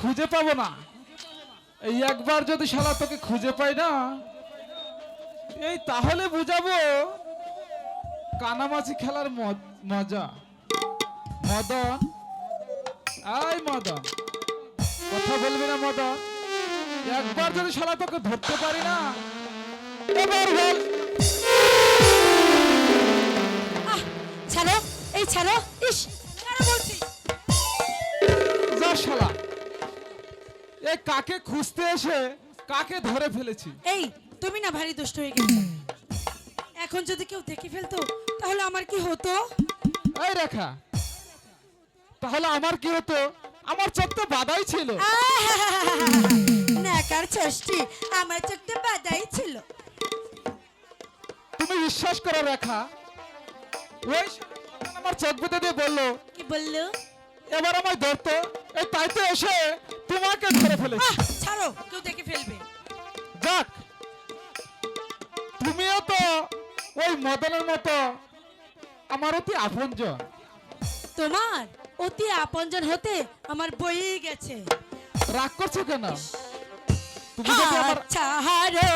খুঁজে পাবো না। এই একবার যদি শালা তোকে খুঁজে পাই না, এই তাহলে বুঝাবো কানামাছি খেলার মজা মদন। আই মদন, কথা বলবি না মদন। একবার যদি শালা তোকে ধরতে পারি না ছাড়ো, এই ছাড়ো, ইস। এ কাকে খুঁজতে এসে কাকে ধরে ফেলেছি? এই তুমি না ভারী দুষ্ট হয়ে গেছো এখন যদি কেউ দেখে ফেলতো তাহলে আমার কি হতো? এই রেখা তাহলে আমার কি হতো? আমার চোখ তো বাধাই ছিল। নাকার ষষ্ঠী আমার চোখটা বাদাই ছিল। তুমি বিশ্বাস করো রেখা ওই আমার চোখ বেঁধে দিয়ে বলল কি বলল? এবার আমায় ধরতো এই তাই তো এসে তোমাকে ধরে ফেলেছি। ছাড়ো কেউ দেখে ফেলবে। যাক তুমিও তো ওই মদনের মতো আমার অতি আপনজন। তোমার অতি আপনজন হতে আমার বইয়ে গেছে। রাগ করছ কেন? তুমি যদি আমার ছাড়ো।